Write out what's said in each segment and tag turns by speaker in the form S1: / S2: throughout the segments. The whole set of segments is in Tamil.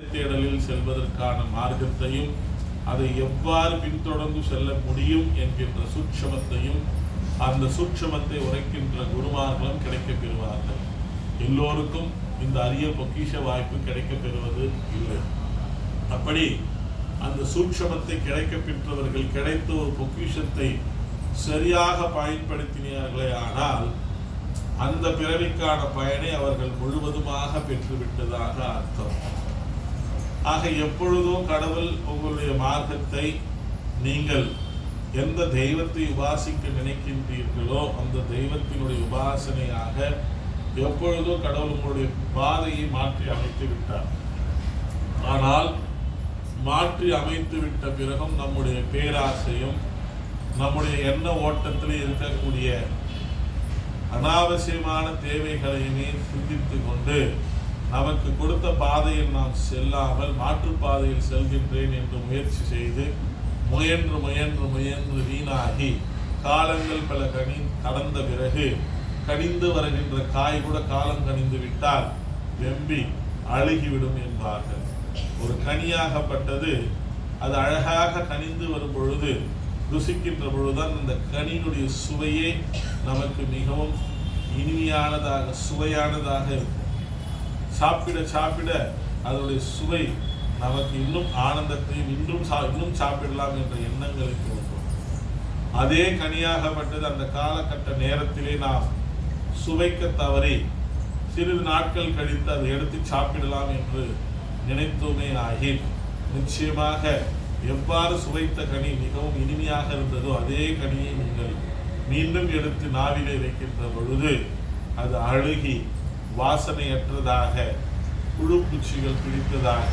S1: தேடலில் செல்வதற்கான மார்க்கத்தையும் அதை எவ்வாறு பின்தொடர்ந்து செல்ல முடியும் என்கின்ற சூட்சமத்தையும் அந்த சூட்சமத்தை உரைக்கின்ற குருமார்களும் கிடைக்கப் பெறுவார்கள். எல்லோருக்கும் இந்த அரிய பொக்கிஷ வாய்ப்பு கிடைக்கப் பெறுவது இல்லை. அப்படி அந்த சூட்சமத்தை கிடைக்கப் பெற்றவர்கள் கிடைத்த ஒரு பொக்கிஷத்தை சரியாக பயன்படுத்தினார்களே ஆனால் அந்த பிறவிக்கான பயனை அவர்கள் முழுவதுமாக பெற்றுவிட்டதாக அர்த்தம். ஆக எப்பொழுதும் கடவுள் உங்களுடைய மார்க்கத்தை நீங்கள் எந்த தெய்வத்தை உபாசிக்க நினைக்கின்றீர்களோ அந்த தெய்வத்தினுடைய உபாசனையாக எப்பொழுதோ கடவுள் உங்களுடைய பாதையை மாற்றி அமைத்து விட்டார். ஆனால் மாற்றி அமைத்து விட்ட பிறகும் நம்முடைய பேராசையும் நம்முடைய எண்ண ஓட்டத்தில் இருக்கக்கூடிய அனாவசியமான தேவைகளையுமே சிந்தித்து கொண்டு நமக்கு கொடுத்த பாதையில் நாம் செல்லாமல் மாற்று பாதையில் செல்கின்றேன் என்று முயற்சி செய்து முயன்று முயன்று முயன்று வீணாகி காலங்கள் பல கனி கடந்த பிறகு கனிந்து வருகின்ற காய் கூட காலம் கனிந்து விட்டால் வெம்பி அழுகிவிடும் என்பார்கள். ஒரு கனியாகப்பட்டது அது அழகாக கனிந்து வரும் பொழுது ருசிக்கின்ற பொழுதுதான் அந்த கனியினுடைய சுவையே நமக்கு மிகவும் இனிமையானதாக சுவையானதாக இருக்கும். சாப்பிட சாப்பிட அதனுடைய சுவை நமக்கு இன்னும் ஆனந்தத்தையும் இன்னும் சா இன்னும் சாப்பிடலாம் என்ற எண்ணங்களை தோன்றும். அதே கனியாகப்பட்டது அந்த காலகட்ட நேரத்திலே நாம் சுவைக்க தவறி சிறிது நாட்கள் கழித்து அதை எடுத்து சாப்பிடலாம் என்று நினைத்தோமே ஆகி நிச்சயமாக எவ்வாறு சுவைத்த கனி மிகவும் இனிமையாக இருந்ததோ அதே கனியை நீங்கள் மீண்டும் எடுத்து நாவிலே வைக்கின்ற பொழுது அது அழுகி வாசனையற்றதாக புழுப்பூச்சிகள் பிடித்ததாக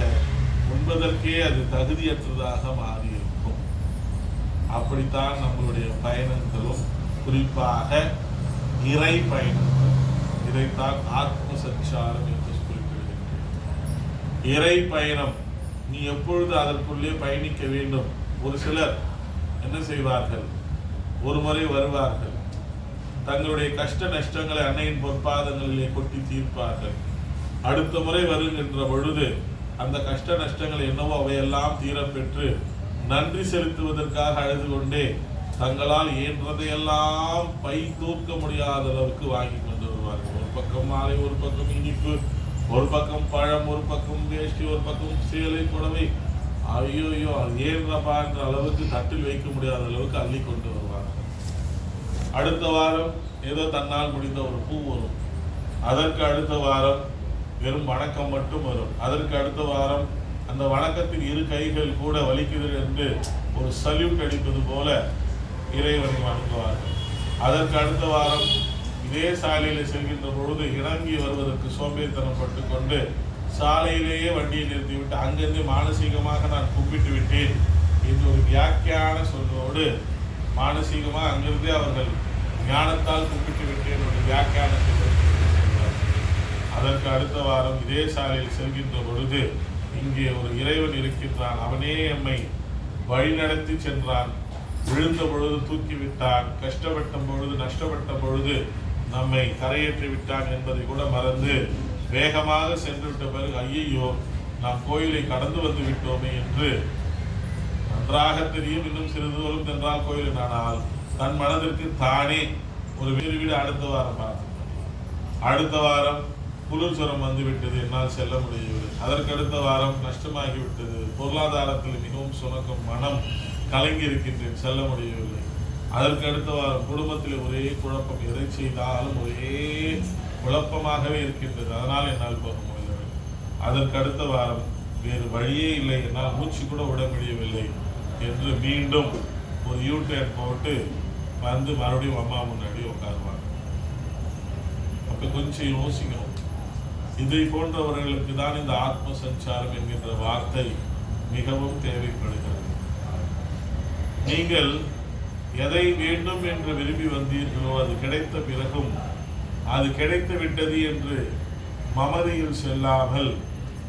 S1: உண்பதற்கே அது தகுதியற்றதாக மாறியிருக்கும். அப்படித்தான் நம்மளுடைய பயணங்களும் குறிப்பாக இறை பயணங்கள். இதைத்தான் ஆத்ம சச்சாரம் என்று குறிப்பிடுகின்றேன் இறை பயணம் நீ எப்பொழுது அதற்குள்ளே பயணிக்க வேண்டும்? ஒரு சிலர் என்ன செய்வார்கள்? ஒரு முறை வருவார்கள். தங்களுடைய கஷ்ட நஷ்டங்களை அன்னையின் பொற்பாதங்களிலே கொட்டி தீர்ப்பார்கள். அடுத்த முறை வருகின்ற பொழுது அந்த கஷ்ட நஷ்டங்கள் என்னவோ அவையெல்லாம் தீரப்பெற்று நன்றி செலுத்துவதற்காக அழுது கொண்டே தங்களால் இயன்றதையெல்லாம் பை தூக்க முடியாத அளவுக்கு வாங்கி கொண்டு வருவார்கள். ஒரு பக்கம் மாலை ஒரு பக்கம் இனிப்பு ஒரு பக்கம் பழம் ஒரு பக்கம் வேஷ்டி ஒரு பக்கம் சேலை புடவை. ஐயோ ஐயோ அது ஏன்றப்பா என்ற அளவுக்கு தட்டில் வைக்க முடியாத அளவுக்கு அள்ளி கொண்டு வருவார்கள். அடுத்த வாரம் ஏதோ தன்னால் முடிந்த ஒரு பூ வரும். அதற்கு அடுத்த வாரம் வெறும் வணக்கம் மட்டும் வரும். அதற்கு அடுத்த வாரம் அந்த வணக்கத்தின் இரு கைகள் கூட வலிக்கிறது என்று ஒரு சல்யூட் அடிப்பது போல இறைவனை வணங்குவார்கள். அதற்கு அடுத்த வாரம் இதே சாலையில் செல்கின்ற பொழுது இறங்கி வருவதற்கு சோம்பேறித்தனப்பட்டு கொண்டு சாலையிலேயே வண்டியை நிறுத்திவிட்டு அங்கிருந்து மானசீகமாக நான் கும்பிட்டு விட்டேன் என்று ஒரு வியாக்கியான சொல்லோடு மானசீகமாக அங்கிருந்தே அவர்கள் ஞானத்தால் கூப்பிட்டு விட்டேன் ஒரு வியாக்கியானத்தை அதற்கு அடுத்த வாரம் இதே சாலையில் செல்கின்ற பொழுது இங்கே ஒரு இறைவன் இருக்கின்றான். அவனே எம்மை வழிநடத்தி சென்றான். விழுந்த பொழுது தூக்கி விட்டான். கஷ்டப்பட்ட பொழுது நஷ்டப்பட்ட பொழுது நம்மை கரையேற்றி விட்டான் என்பதை கூட மறந்து வேகமாக சென்று விட்ட பிறகு ஐயையோ நாம் கோயிலை கடந்து வந்து விட்டோமே என்று நன்றாக தெரியும் இன்னும் சிறிது தூரம் சென்றால் கோயில் ஆனால் தன் மனதிற்கு தானே ஒரு வீடு வீடு அடுத்த வாரம் அடுத்த வாரம் குளிர் சுரம் என்னால் செல்ல முடியவில்லை. அதற்கு அடுத்த வாரம் நஷ்டமாகிவிட்டது. பொருளாதாரத்தில் மிகவும் சுணக்கம் மனம் கலங்கி இருக்கின்றேன் செல்ல முடியவில்லை. அதற்கு அடுத்த வாரம் குடும்பத்தில் ஒரே குழப்பம் எதை செய்தாலும் ஒரே குழப்பமாகவே இருக்கின்றது. அதனால் என்னால் போக முடியவில்லை. அதற்கு அடுத்த வாரம் வேறு வழியே இல்லை. என்னால் மூச்சு கூட விட முடியவில்லை. என்று மீண்டும் ஒரு யூ போட்டு வந்து மறுபடியும் அம்மா முன்னாடி உட்காருவாங்க. அப்போ கொஞ்சம் யோசிக்கணும். இதை போன்றவர்களுக்கு தான் இந்த ஆத்ம சஞ்சாரம் என்கின்ற வார்த்தை மிகவும் தேவைப்படுகிறது. நீங்கள் எதை வேண்டும் என்று விரும்பி வந்தீர்களோ அது கிடைத்த பிறகும் அது கிடைத்து விட்டது என்று மமதியில் செல்லாமல்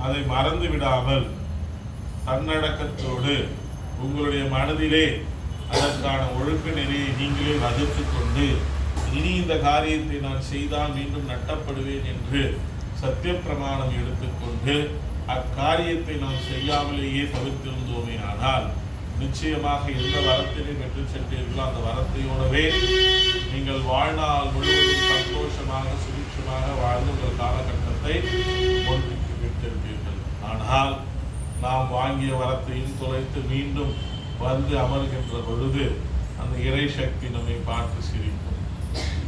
S1: அதை மறந்து விடாமல் தன்னடக்கத்தோடு உங்களுடைய மனதிலே அதற்கான ஒழுக்க நெறியை நீங்களே வகுத்து கொண்டு இனி இந்த காரியத்தை நான் செய்தால் மீண்டும் நட்டப்படுவேன் என்று சத்திய பிரமாணம் எடுத்துக்கொண்டு அக்காரியத்தை நாம் செய்யாமலேயே தவிர்த்திருந்தோமே ஆனால் நிச்சயமாக எந்த வரத்தினை பெற்று சென்றீர்களோ அந்த வரத்தையோடவே நீங்கள் வாழ்நாள் முழுவதும் சந்தோஷமாக சுபிட்சமாக வாழ்ந்து உங்கள் காலகட்டத்தை ஒன்றுக்கு விட்டிருப்பீர்கள். ஆனால் நாம் வாங்கிய வரத்தையும் தொலைத்து மீண்டும் வந்து அமர்கின்ற பொழுது அந்த இறை சக்தி நம்மை பார்த்து சிரிக்கும்.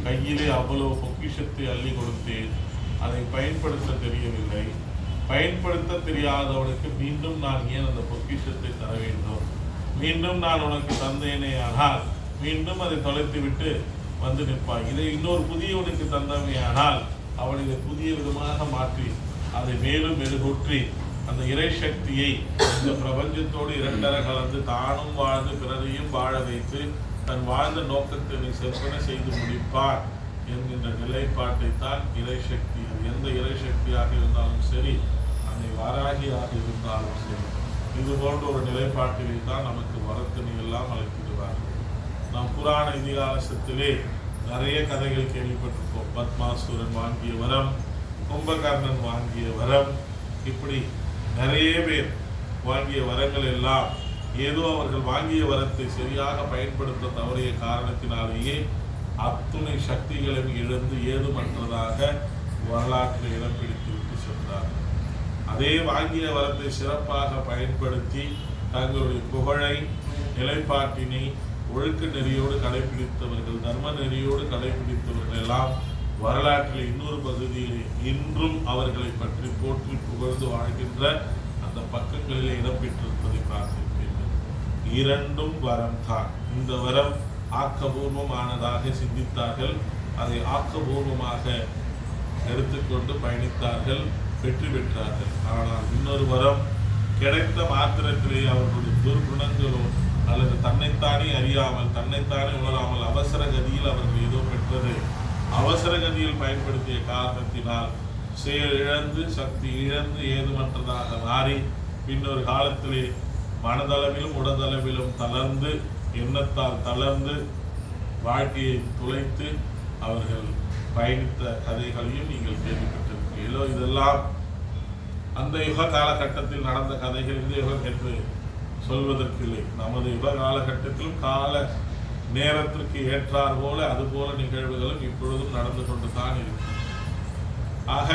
S1: கையிலே அவ்வளவு பொக்கிஷத்தை அள்ளி கொடுத்தேன். அதை பயன்படுத்த தெரியவில்லை. பயன்படுத்த தெரியாதவனுக்கு மீண்டும் நான் ஏன் அந்த பொக்கிஷத்தை தர வேண்டும்? மீண்டும் நான் உனக்கு தந்தேனே ஆனால் மீண்டும் அதை தொலைத்து விட்டு வந்து நிற்பான் இதை இன்னொரு புதியவனுக்கு தந்தமே ஆனால் அவன் இதை புதிய விதமாக மாற்றி அதை மேலும் மெருகூற்றி அந்த இறை சக்தியை இந்த பிரபஞ்சத்தோடு இரண்டரை கலந்து தானும் வாழ்ந்து பிறரையும் வாழ வைத்து தன் வாழ்ந்த நோக்கத்தினை செற்பனை செய்து முடிப்பார் என்கின்ற நிலைப்பாட்டை தான் இறை சக்தி அது எந்த இறை சக்தியாக இருந்தாலும் சரி அன்னை வாராகியாக இருந்தாலும் சரி இது போன்ற ஒரு நிலைப்பாட்டிலே தான் நமக்கு வரத்தினை எல்லாம் அழைத்திடுவார்கள் நாம் புராண இதிகாசத்திலே நிறைய கதைகள் கேள்விப்பட்டிருப்போம். பத்மாசுரன் வாங்கிய வரம் கும்பகர்ணன் வாங்கிய வரம் இப்படி நிறைய பேர் வாங்கிய வரங்கள் எல்லாம் ஏதோ அவர்கள் வாங்கிய வரத்தை சரியாக பயன்படுத்த தவறிய காரணத்தினாலேயே அத்துணை சக்திகளையும் இழந்து ஏதுமற்றதாக வரலாற்றில் இடம் பிடித்துவிட்டு சென்றார்கள் அதே வாங்கிய வரத்தை சிறப்பாக பயன்படுத்தி தங்களுடைய புகழை நிலைப்பாட்டினை ஒழுக்க நெறியோடு கடைபிடித்தவர்கள் தர்ம நெறியோடு கடைபிடித்தவர்கள் எல்லாம் வரலாற்றில் இன்னொரு பகுதியில் இன்றும் அவர்களை பற்றி போற்றி புகழ்ந்து வாழ்கின்ற அந்த பக்கங்களிலே இடம்பெற்றிருப்பதை பார்த்திருப்பீர்கள். இரண்டும் வரம் தான் இந்த வரம் ஆக்கபூர்வமானதாக சிந்தித்தார்கள். அதை ஆக்கபூர்வமாக எடுத்துக்கொண்டு பயணித்தார்கள் வெற்றி பெற்றார்கள். ஆனால் இன்னொரு வரம் கிடைத்த மாத்திரத்திலே அவர்களுடைய துர்குணங்களோ அல்லது தன்னைத்தானே அறியாமல் தன்னைத்தானே உணராமல் அவசர கதியில் அவர்கள் ஏதோ பெற்றது. அவசர கதியில் பயன்படுத்திய காரணத்தினால் செயல் இழந்து சக்தி இழந்து ஏதுமற்றதாக மாறி பின்னொரு காலத்திலே மனதளவிலும் உடலளவிலும் தளர்ந்து எண்ணத்தால் தளர்ந்து வாழ்க்கையை துளைத்து அவர்கள் பயணித்த கதைகளையும் நீங்கள் கேள்விப்பட்டிருக்கிறீர்களோ? இதெல்லாம் அந்த யுக காலகட்டத்தில் நடந்த கதைகள் இந்த யுகம் என்று சொல்வதற்கில்லை நமது யுக காலகட்டத்திலும் கால நேரத்திற்கு ஏற்றார் போல அதுபோல நிகழ்வுகளும் இப்பொழுதும் நடந்து கொண்டு தான் இருக்கும். ஆக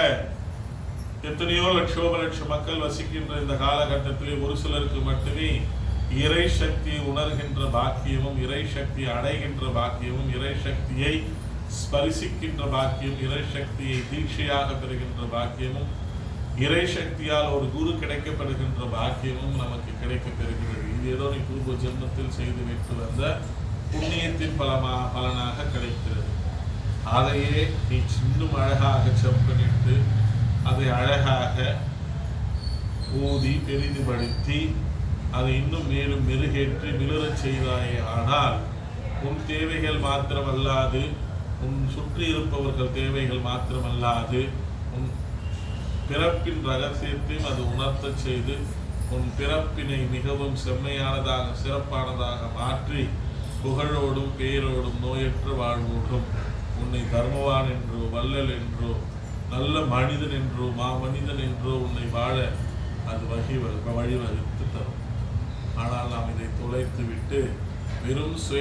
S1: எத்தனையோ லட்சோப லட்சம் மக்கள் வசிக்கின்ற இந்த காலகட்டத்திலே ஒரு சிலருக்கு மட்டுமே இறை சக்தியை உணர்கின்ற பாக்கியமும் இறை சக்தியை அடைகின்ற பாக்கியமும் இறை சக்தியை ஸ்பரிசிக்கின்ற பாக்கியம் இறை சக்தியை தீட்சையாக பெறுகின்ற பாக்கியமும் இறை சக்தியால் ஒரு குரு கிடைக்கப்படுகின்ற பாக்கியமும் நமக்கு கிடைக்கப்பெறுகிறது இது ஏதோ நீ பூர்வ ஜென்மத்தில் செய்து வைத்து வந்த புண்ணியத்தின் பலமா பலனாக கிடைக்கிறது. அதையே நீ சின்னும் அழகாக செப்பனிட்டு அதை அழகாக ஊதி பெரிதுபடுத்தி அதை இன்னும் மேலும் மெருகேற்றி மிளறச் செய்தாயே ஆனால் உன் தேவைகள் மாத்திரமல்லாது உன் சுற்றி இருப்பவர்கள் தேவைகள் மாத்திரமல்லாது உன் பிறப்பின் ரகசியத்தையும் அது உணர்த்தச் செய்து உன் பிறப்பினை மிகவும் செம்மையானதாக சிறப்பானதாக மாற்றி புகழோடும் பேரோடும் நோயற்ற வாழ்வோடும் உன்னை தர்மவான் என்றோ வல்லல் என்றோ நல்ல மனிதன் என்றோ மாமனிதன் என்றோ உன்னை வாழ அது வகி வழிவகுத்து தரும். ஆனால் நாம் இதை தொலைத்து விட்டு வெறும் சுய